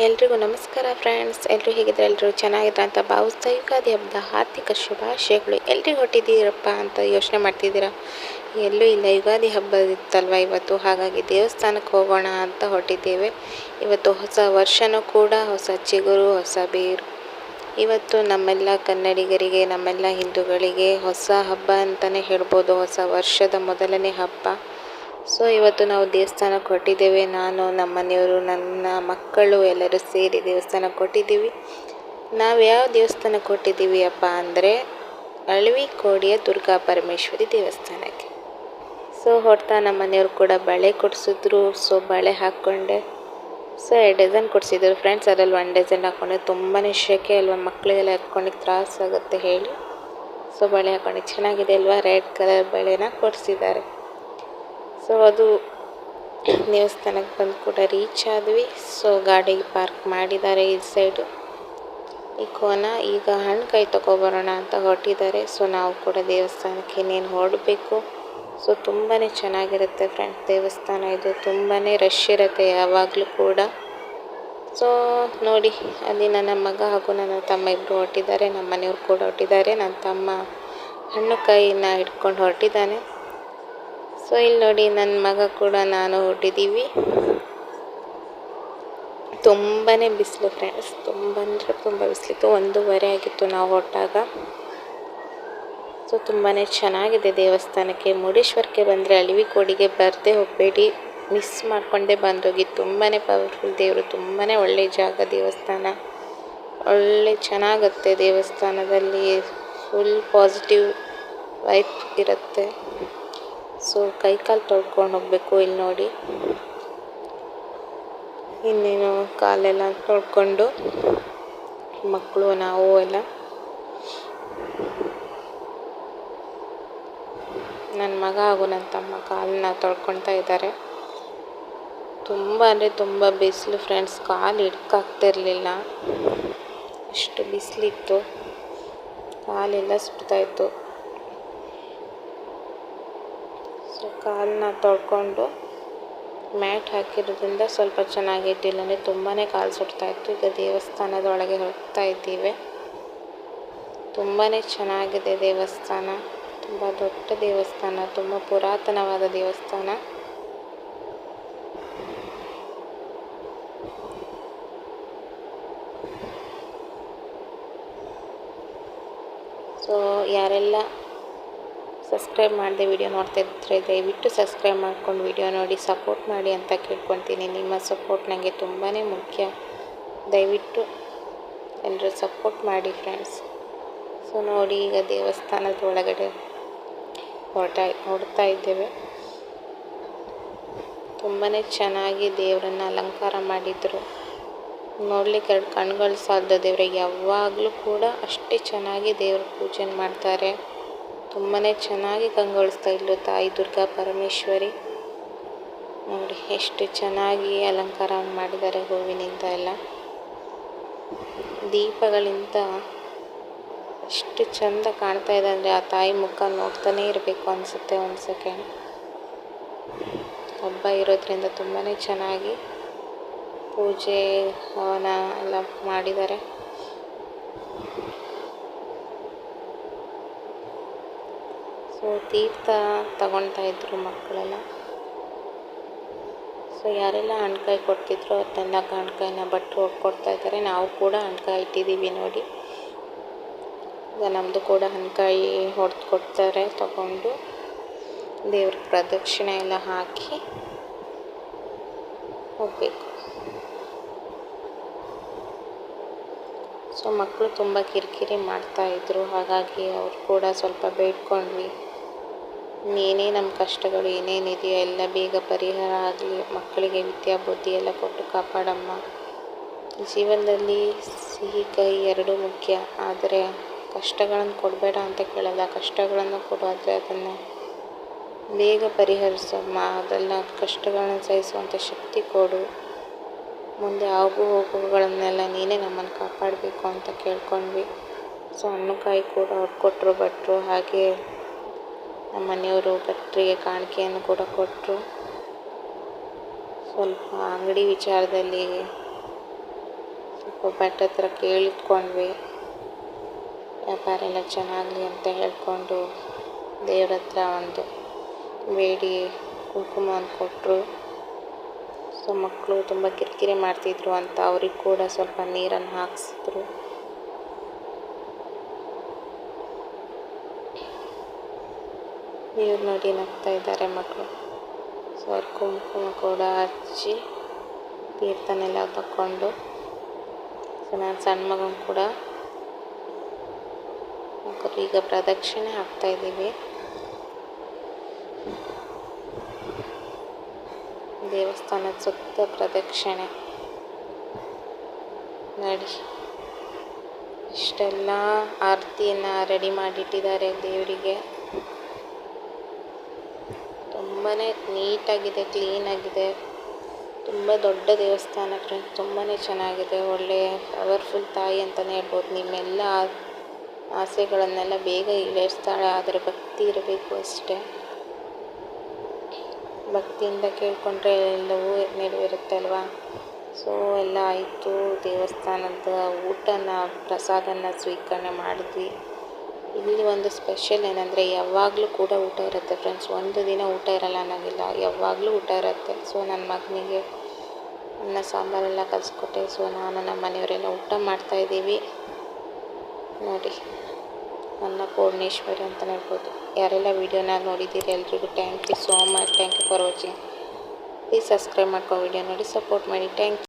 ಎಲ್ರಿಗೂ ನಮಸ್ಕಾರ ಫ್ರೆಂಡ್ಸ್ ಎಲ್ಲರೂ ಹೇಗಿದ್ರೆ? ಎಲ್ಲರೂ ಚೆನ್ನಾಗಿದ್ರೆ ಅಂತ ಭಾವಿಸ್ತಾ ಯುಗಾದಿ ಹಬ್ಬದ ಆರ್ಥಿಕ ಶುಭಾಶಯಗಳು. ಎಲ್ರಿಗೂ ಹೊಟ್ಟಿದ್ದೀರಪ್ಪ ಅಂತ ಯೋಚನೆ ಮಾಡ್ತಿದ್ದೀರಾ? ಎಲ್ಲೂ ಇಲ್ಲ. ಯುಗಾದಿ ಹಬ್ಬ ಇತ್ತಲ್ವ ಇವತ್ತು? ಹಾಗಾಗಿ ದೇವಸ್ಥಾನಕ್ಕೆ ಹೋಗೋಣ ಅಂತ ಹೊರಟಿದ್ದೇವೆ. ಇವತ್ತು ಹೊಸ ವರ್ಷನೂ ಕೂಡ ಹೊಸ ಚಿಗುರು, ಹೊಸ ಬೇರು. ಇವತ್ತು ನಮ್ಮೆಲ್ಲ ಕನ್ನಡಿಗರಿಗೆ, ನಮ್ಮೆಲ್ಲ ಹಿಂದೂಗಳಿಗೆ ಹೊಸ ಹಬ್ಬ ಅಂತಲೇ ಹೇಳ್ಬೋದು. ಹೊಸ ವರ್ಷದ ಮೊದಲನೇ ಹಬ್ಬ. ಸೊ ಇವತ್ತು ನಾವು ದೇವಸ್ಥಾನಕ್ಕೆ ಕೊಟ್ಟಿದ್ದೇವೆ. ನಾನು, ನಮ್ಮ ಮನೆಯವರು, ನನ್ನ ಮಕ್ಕಳು ಎಲ್ಲರೂ ಸೇರಿ ದೇವಸ್ಥಾನಕ್ಕೆ ಕೊಟ್ಟಿದ್ದೀವಿ. ನಾವು ಯಾವ ದೇವಸ್ಥಾನಕ್ಕೆ ಕೊಟ್ಟಿದ್ದೀವಿ ಅಪ್ಪ ಅಂದರೆ ಅಳವಿಕೋಡಿಯ ದುರ್ಗಾ ಪರಮೇಶ್ವರಿ ದೇವಸ್ಥಾನಕ್ಕೆ. ಸೊ ಹೊರತಾ ನಮ್ಮ ಮನೆಯವರು ಕೂಡ ಬಳೆ ಕೊಡಿಸಿದ್ರು. ಸೊ ಬಳೆ ಹಾಕ್ಕೊಂಡೆ. ಸೊ ಎರಡು ಡಜನ್ ಕೊಡಿಸಿದ್ರು. ಫ್ರೆಂಡ್ಸ್ ಅದರಲ್ಲಿ ಒನ್ ಡಜನ್ ಹಾಕ್ಕೊಂಡೆ ತುಂಬಾ ಶೆಕೆ ಅಲ್ವಾ? ಮಕ್ಕಳಿಗೆಲ್ಲ ಹಾಕ್ಕೊಂಡಿಗೆ ತ್ರಾಸಾಗುತ್ತೆ ಹೇಳಿ. ಸೊ ಬಳೆ ಹಾಕ್ಕೊಂಡು. ಚೆನ್ನಾಗಿದೆ ಅಲ್ವಾ? ರೆಡ್ ಕಲರ್ ಬಳೆನ ಕೊಡಿಸಿದ್ದಾರೆ. ಸೊ ಅದು ದೇವಸ್ಥಾನಕ್ಕೆ ಬಂದು ಕೂಡ ರೀಚ್ ಆದ್ವಿ. ಸೊ ಗಾಡಿ ಪಾರ್ಕ್ ಮಾಡಿದ್ದಾರೆ ಈ ಸೈಡು ಈ ಕೋನ ಈಗ ಹಣ್ಣು ಕೈ ತೊಗೊಬರೋಣ ಅಂತ ಹೊರಟಿದ್ದಾರೆ. ಸೊ ನಾವು ಕೂಡ ದೇವಸ್ಥಾನಕ್ಕೆ ಇನ್ನೇನು ಹೊರಡಬೇಕು. ಸೊ ತುಂಬಾ ಚೆನ್ನಾಗಿರುತ್ತೆ ಫ್ರೆಂಡ್ಸ್ ದೇವಸ್ಥಾನ ಇದು. ತುಂಬಾ ರಶ್ ಇರುತ್ತೆ ಯಾವಾಗಲೂ ಕೂಡ. ಸೊ ನೋಡಿ, ಅಲ್ಲಿ ನನ್ನ ಮಗ ಹಾಗೂ ನನ್ನ ತಮ್ಮ ಇಬ್ಬರು ಹೊರಟಿದ್ದಾರೆ. ನಮ್ಮ ಮನೆಯವ್ರು ಕೂಡ ಹೊರಟಿದ್ದಾರೆ. ನನ್ನ ತಮ್ಮ ಹಣ್ಣು ಕೈನ ಹಿಡ್ಕೊಂಡು ಹೊರಟಿದ್ದಾನೆ. ಸೊ, ಇಲ್ಲಿ ನೋಡಿ ನನ್ನ ಮಗ ಕೂಡ ನಾನು ಹೊಟ್ಟಿದ್ದೀವಿ ತುಂಬಾ ಬಿಸಿಲು ಫ್ರೆಂಡ್ಸ್ ತುಂಬ ಅಂದರೆ ತುಂಬ ಬಿಸಿಲಿತ್ತು ಒಂದೂವರೆ ಆಗಿತ್ತು ನಾವು ಹೊಟ್ಟಾಗ. ಸೊ ತುಂಬಾ ಚೆನ್ನಾಗಿದೆ ದೇವಸ್ಥಾನಕ್ಕೆ. ಮುರುಡೇಶ್ವರಕ್ಕೆ ಬಂದರೆ ಅಳಿವಿಕೋಡಿಗೆ ಬರದೇ ಹೋಗಬೇಡಿ. ಮಿಸ್ ಮಾಡಿಕೊಂಡೇ ಬಂದೋಗಿ. ತುಂಬಾ ಪವರ್ಫುಲ್ ದೇವರು. ತುಂಬಾ ಒಳ್ಳೆ ಜಾಗ ದೇವಸ್ಥಾನ. ಒಳ್ಳೆ ಚೆನ್ನಾಗತ್ತೆ ದೇವಸ್ಥಾನದಲ್ಲಿ. ಫುಲ್ ಪಾಸಿಟಿವ್ ವೈಫ್ ಇರುತ್ತೆ. ಸೊ ಕೈ ಕಾಲು ತೊಳ್ಕೊಂಡು ಹೋಗಬೇಕು ಇಲ್ಲಿ ನೋಡಿ. ಇನ್ನೇನು ಕಾಲೆಲ್ಲ ತೊಳ್ಕೊಂಡು ಮಕ್ಕಳು, ನಾವು ಎಲ್ಲ. ನನ್ನ ಮಗ ಹಾಗೂ ನನ್ನ ತಮ್ಮ ಕಾಲನ್ನ ತೊಳ್ಕೊಳ್ತಾ ಇದ್ದಾರೆ. ತುಂಬ ಅಂದರೆ ತುಂಬ ಬಿಸಿಲು ಫ್ರೆಂಡ್ಸ್ ಕಾಲು ಹಿಡ್ಕಾಗ್ತಿರ್ಲಿಲ್ಲ ಅಷ್ಟು ಬಿಸಿಲಿತ್ತು. ಕಾಲೆಲ್ಲ ಸುಡ್ತಾಯಿತ್ತು ಸೊ ಕಾಲನ್ನ ತೊಳ್ಕೊಂಡು ಮ್ಯಾಟ್ ಹಾಕಿರೋದ್ರಿಂದ ಸ್ವಲ್ಪ ಚೆನ್ನಾಗಿದ್ದಿಲ್ಲ ಅಂದರೆ ತುಂಬಾ ಕಾಲು ಸುಡ್ತಾಯಿತ್ತು ಈಗ ದೇವಸ್ಥಾನದೊಳಗೆ ಹೋಗ್ತಾ ಇದ್ದೀವಿ. ತುಂಬಾ ಚೆನ್ನಾಗಿದೆ ದೇವಸ್ಥಾನ. ತುಂಬ ದೊಡ್ಡ ದೇವಸ್ಥಾನ, ತುಂಬ ಪುರಾತನವಾದ ದೇವಸ್ಥಾನ. ಸೊ ಯಾರೆಲ್ಲ ಸಬ್ಸ್ಕ್ರೈಬ್ ಮಾಡದೆ ವಿಡಿಯೋ ನೋಡ್ತಾ ಇದ್ದರೆ ದಯವಿಟ್ಟು ಸಬ್ಸ್ಕ್ರೈಬ್ ಮಾಡ್ಕೊಂಡು ವಿಡಿಯೋ ನೋಡಿ, ಸಪೋರ್ಟ್ ಮಾಡಿ ಅಂತ ಕೇಳ್ಕೊತೀನಿ. ನಿಮ್ಮ ಸಪೋರ್ಟ್ ನನಗೆ ತುಂಬಾ ಮುಖ್ಯ. ದಯವಿಟ್ಟು ಎಲ್ಲರೂ ಸಪೋರ್ಟ್ ಮಾಡಿ ಫ್ರೆಂಡ್ಸ್. ಸೊ ನೋಡಿ, ಈಗ ದೇವಸ್ಥಾನದ ಒಳಗಡೆ ಹೊರಟ ಹೊಡ್ತಾ ಇದ್ದೇವೆ. ತುಂಬಾ ಚೆನ್ನಾಗಿ ದೇವರನ್ನು ಅಲಂಕಾರ ಮಾಡಿದರು. ನೋಡ್ಲಿಕ್ಕೆ ಎರಡು ಕಣ್ಗಳು ಸಾಲದ ದೇವ್ರಿಗೆ. ಯಾವಾಗಲೂ ಕೂಡ ಅಷ್ಟೇ ಚೆನ್ನಾಗಿ ದೇವ್ರ ಪೂಜೆ ಮಾಡ್ತಾರೆ. ತುಂಬಾ ಚೆನ್ನಾಗಿ ಕಂಗೊಳಿಸ್ತಾ ಇದ್ಲು ತಾಯಿ ದುರ್ಗಾ ಪರಮೇಶ್ವರಿ. ನೋಡಿ, ಎಷ್ಟು ಚೆನ್ನಾಗಿ ಅಲಂಕಾರ ಮಾಡಿದ್ದಾರೆ ಹೂವಿನಿಂದ ಎಲ್ಲ. ದೀಪಗಳಿಂದ ಎಷ್ಟು ಚಂದ ಕಾಣ್ತಾ ಇದೆ ಅಂದರೆ ಆ ತಾಯಿ ಮುಖ ನೋಡ್ತಾನೆ ಇರಬೇಕು ಅನಿಸುತ್ತೆ ಒಂದು ಸೆಕೆಂಡ್. ಹಬ್ಬ ಇರೋದ್ರಿಂದ ತುಂಬಾ ಚೆನ್ನಾಗಿ ಪೂಜೆ, ಹವನ ಎಲ್ಲ ಮಾಡಿದ್ದಾರೆ. ಸೊ, ತೀರ್ಥ ತಗೊಳ್ತಾ ಇದ್ರು ಮಕ್ಕಳೆಲ್ಲ. ಸೊ, ಯಾರೆಲ್ಲ ಹಣ್ಕಾಯಿ ಕೊಡ್ತಿದ್ರು ಅದನ್ನೆಲ್ಲ ಹಣ್ಕಾಯಿನ ಭಟ್ರು ಕೊಡ್ತಾ ಇದ್ದಾರೆ ನಾವು ಕೂಡ ಹಣ್ಕಾಯಿ ಇಟ್ಟಿದ್ದೀವಿ ನೋಡಿ. ನಮ್ಮದು ಕೂಡ ಹಣ್ಕಾಯಿ ಹೊಡೆದು ಕೊಡ್ತಾರೆ, ತಗೊಂಡು. ದೇವ್ರ ಪ್ರದಕ್ಷಿಣೆ ಎಲ್ಲ ಹಾಕಿ ಹೋಗಬೇಕು. ಸೊ ಮಕ್ಕಳು ತುಂಬ ಕಿರಿಕಿರಿ ಮಾಡ್ತಾಯಿದ್ರು ಹಾಗಾಗಿ ಅವ್ರು ಕೂಡ ಸ್ವಲ್ಪ ಬೇಡ್ಕೊಂಡ್ವಿ. ಏನೇ ನಮ್ಮ ಕಷ್ಟಗಳು ಏನೇನಿದೆಯೋ ಎಲ್ಲ ಬೇಗ ಪರಿಹಾರ ಆಗಲಿ. ಮಕ್ಕಳಿಗೆ ವಿದ್ಯಾಬುದ್ಧಿ ಎಲ್ಲ ಕೊಟ್ಟು ಕಾಪಾಡಮ್ಮ. ಜೀವನದಲ್ಲಿ ಸಿಹಿ ಕಹಿ ಎರಡೂ ಮುಖ್ಯ. ಆದರೆ ಕಷ್ಟಗಳನ್ನು ಕೊಡಬೇಡ ಅಂತ ಕೇಳಲ್ಲ. ಕಷ್ಟಗಳನ್ನು ಕೊಡೋದ್ರೆ ಅದನ್ನು ಬೇಗ ಪರಿಹರಿಸಮ್ಮ. ಅದೆಲ್ಲ ಕಷ್ಟಗಳನ್ನು ಸಹಿಸುವಂಥ ಶಕ್ತಿ ಕೊಡು. ಮುಂದೆ ಆಗು ಹೋಗುಗಳನ್ನೆಲ್ಲ ನೀನೇ ನಮ್ಮನ್ನು ಕಾಪಾಡಬೇಕು ಅಂತ ಕೇಳ್ಕೊಂಡ್ವಿ. ಸೊ ಹಣ್ಣುಕಾಯಿ ಕೂಡ ಅವ್ರು ಕೊಟ್ಟರು ಭಟ್ರು. ಹಾಗೆ ನಮ್ಮ ಮನೆಯವರು ಭಟ್ರಿಗೆ ಕಾಣಿಕೆಯನ್ನು ಕೂಡ ಕೊಟ್ಟರು. ಸ್ವಲ್ಪ ಅಂಗಡಿ ವಿಚಾರದಲ್ಲಿ ಸ್ವಲ್ಪ ಭಟ್ ಹತ್ರ ಕೇಳಿಕೊಂಡ್ವಿ ವ್ಯಾಪಾರ ಎಲ್ಲ ಚೆನ್ನಾಗಲಿ ಅಂತ ಹೇಳಿಕೊಂಡು ದೇವ್ರ ಹತ್ರ ಒಂದು ಬೇಡಿ ಕುಂಕುಮವನ್ನು ಕೊಟ್ಟರು ಸೊ ಮಕ್ಕಳು ತುಂಬ ಕಿರಿಕಿರಿ ಮಾಡ್ತಿದ್ರು ಅಂತ ಅವ್ರಿಗೆ ಕೂಡ ಸ್ವಲ್ಪ ನೀರನ್ನು ಹಾಕಿಸಿದ್ರು. ಇವ್ರು ನೋಡಿ ನಗ್ತಾ ಇದ್ದಾರೆ ಮಕ್ಕಳು. ಸೊ ಅವ್ರು ಕುಂಕುಮ ಕೂಡ ಹಚ್ಚಿ ತೀರ್ಥನೆಲ್ಲ ತಕ್ಕೊಂಡು ಸೊ ನಾನು ಸಣ್ಣ ಮಗನ ಕೂಡ ಈಗ ಪ್ರದಕ್ಷಿಣೆ ಹಾಕ್ತಾ ಇದ್ದೀವಿ. ದೇವಸ್ಥಾನದ ಸುತ್ತ ಪ್ರದಕ್ಷಿಣೆ ನೋಡಿ. ಇಷ್ಟೆಲ್ಲ ಆರತಿಯನ್ನು ರೆಡಿ ಮಾಡಿಟ್ಟಿದ್ದಾರೆ ದೇವರಿಗೆ. ತುಂಬಾ ನೀಟಾಗಿದೆ ಕ್ಲೀನಾಗಿದೆ ತುಂಬ ದೊಡ್ಡ ದೇವಸ್ಥಾನ ಫ್ರೆಂಡ್ಸ್ ತುಂಬಾ ಚೆನ್ನಾಗಿದೆ. ಒಳ್ಳೆ ಪವರ್ಫುಲ್ ತಾಯಿ ಅಂತಲೇ ಹೇಳ್ಬೋದು. ನಿಮ್ಮೆಲ್ಲ ಆಸೆಗಳನ್ನೆಲ್ಲ ಬೇಗ ಈಡೇರಿಸ್ತಾಳೆ. ಆದರೆ ಭಕ್ತಿ ಇರಬೇಕು ಅಷ್ಟೇ. ಭಕ್ತಿಯಿಂದ ಕೇಳಿಕೊಂಡ್ರೆ ಎಲ್ಲವೂ ನೆರವೇರುತ್ತೆ ಅಲ್ವಾ? ಸೊ ಎಲ್ಲ ಆಯಿತು. ದೇವಸ್ಥಾನದ ಊಟನ ಪ್ರಸಾದನ ಸ್ವೀಕರಣೆ ಮಾಡಿದ್ವಿ. ಇಲ್ಲಿ ಒಂದು ಸ್ಪೆಷಲ್ ಏನಂದರೆ ಯಾವಾಗಲೂ ಕೂಡ ಊಟ ಇರುತ್ತೆ ಫ್ರೆಂಡ್ಸ್ ಒಂದು ದಿನ ಊಟ ಇರಲ್ಲ ಅನ್ನೋಂಗಿಲ್ಲ. ಯಾವಾಗಲೂ ಊಟ ಇರುತ್ತೆ. ಸೊ ನನ್ನ ಮಗನಿಗೆ ಅನ್ನ, ಸಾಂಬಾರೆಲ್ಲ ಕಲಿಸ್ಕೊಟ್ಟೆ. ಸೊ ನಾನು ನಮ್ಮ ಮನೆಯವರೆಲ್ಲ ಊಟ ಮಾಡ್ತಾಯಿದ್ದೀವಿ ನೋಡಿ ನನ್ನ ಪೂರ್ಣೇಶ್ವರಿ ಅಂತ ಹೇಳ್ಬೋದು ಯಾರೆಲ್ಲ ವೀಡಿಯೋನ ನೋಡಿದ್ದೀರಿ ಎಲ್ರಿಗೂ thank you so much thank you for watching please subscribe ಮಾಡ್ಕೊ ವೀಡಿಯೋ ನೋಡಿ ಸಪೋರ್ಟ್ ಮಾಡಿ. Thank you